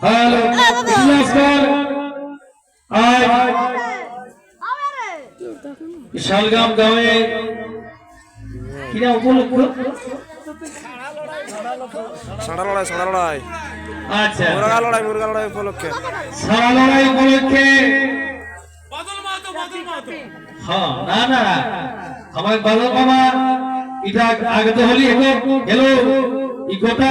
Hello নমস্কার আজ শালগাম গাঁয়ে কিনা উপলক্ষ? সাড়া লড়াই সাড়া লড়াই। আচ্ছা। মুরগা লড়াই মুরগা লড়াই উপলক্ষে। সারা লড়াই উপলক্ষে। হ্যাঁ না না আমার বাদল মামা। এটা আগে তো হলি হেলো গোটা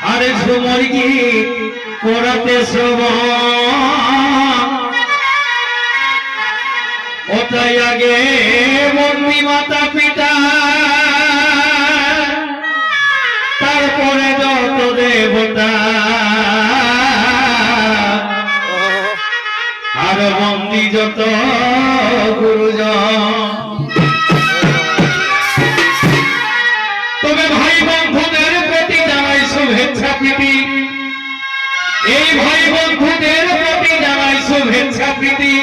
আরে ঝুমর কি করাতে ওটাই আগে মন্দি মাতা পিতা। তারপরে যত দেবতা। আর মন্দি যত গুরুজন। প্রীতি এই ভাই বন্ধুদের প্রতি জানাই শুভেচ্ছা প্রীতি।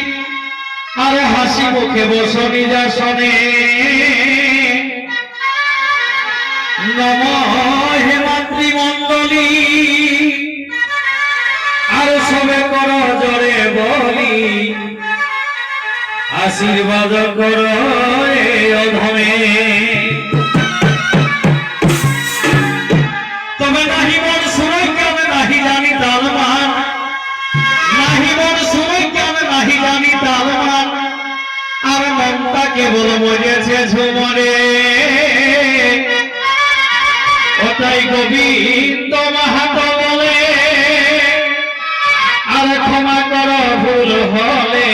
আরে হাসি মুখে বসো নিজাসনে নম হে আর সবে কর জরে বলি। আশীর্বাদ কর অধমে। নাহি শুনে কেন নাহি জানি তালমান নাহি শুনে কেন নাহি জানি তালমান আর মনটা কেবল মজেছে ঝুমরে ওটাই গোবিন্দ মাহাত বলে আর ক্ষমা হলে।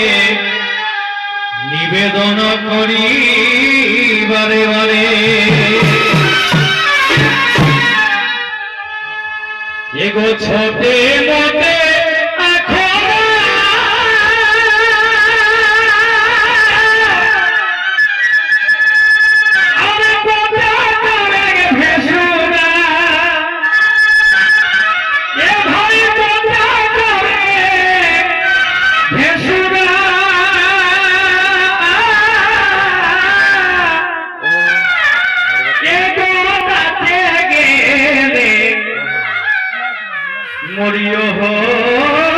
নিবেদন করি বারে বারে। গোছতে মতে है